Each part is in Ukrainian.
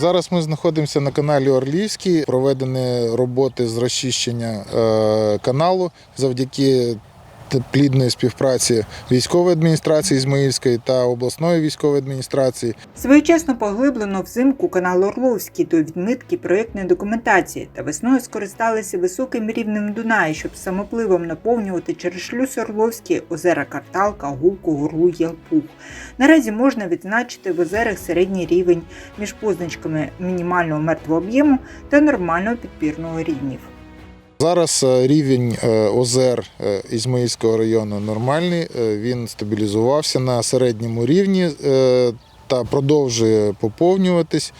Зараз ми знаходимося на каналі Орлівський. Проведені роботи з розчищення е, каналу завдяки плідної співпраці військової адміністрації Ізмаїльської та обласної військової адміністрації. Своєчасно поглиблено взимку канал Орловський до відмитки проєктної документації та весною скористалися високим рівнем Дунаю, щоб самопливом наповнювати через шлюз Орловський озера Карталка, Гулку, Горлу, Ялпух. Наразі можна відзначити в озерах середній рівень між позначками мінімального мертвого об'єму та нормального підпірного рівнів. Зараз е, рівень е, озер е, Ізмаїльського району нормальний. Він стабілізувався на середньому рівні та продовжує поповнюватись.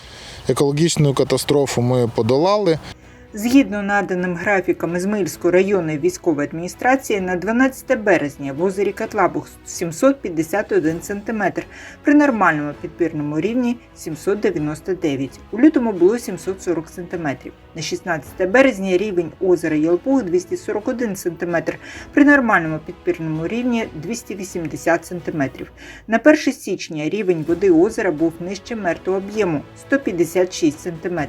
Екологічну катастрофу ми подолали. Згідно наданим графікам Ізмаїльської районної військової адміністрації, на 12 березня в озері Катлабух 751 см, при нормальному підпірному рівні 799 У лютому було 740 см. На 16 березня рівень озера Ялпух 241 см, при нормальному підпірному рівні 280 см. На 1 січня рівень води озера був нижче мертвого об'єму 156 см.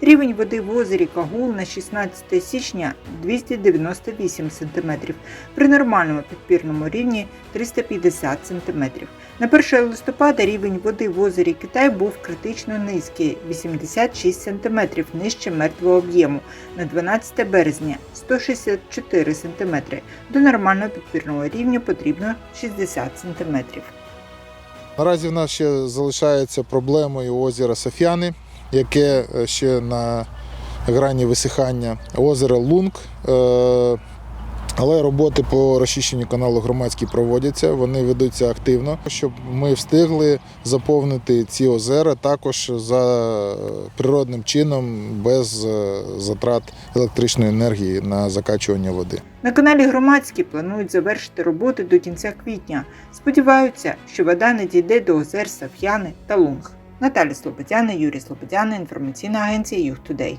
Рівень води в озері Кагул на 16 січня 298 см, при нормальному підпірному рівні 350 см. На 1 листопада рівень води в озері Китай був критично низький 86 см нижче мертвого об'єму. На 12 березня 164 см. До нормального підпірного рівня потрібно 60 см. Наразі в нас ще залишається проблемою озера Соф'яни, яке ще на грані висихання, озеро Лунг. е, Але роботи по розчищенню каналу громадські проводяться, вони ведуться активно, щоб ми встигли заповнити ці озера також за е, природним чином, без е, затрат електричної енергії на закачування води. На каналі Громадський планують завершити роботи до кінця квітня. Сподіваються, що вода не дійде до озер Саф'яни та Лунг. Наталя Слободяна, Юрій Слободяна, інформаційна агенція Юг Тудей.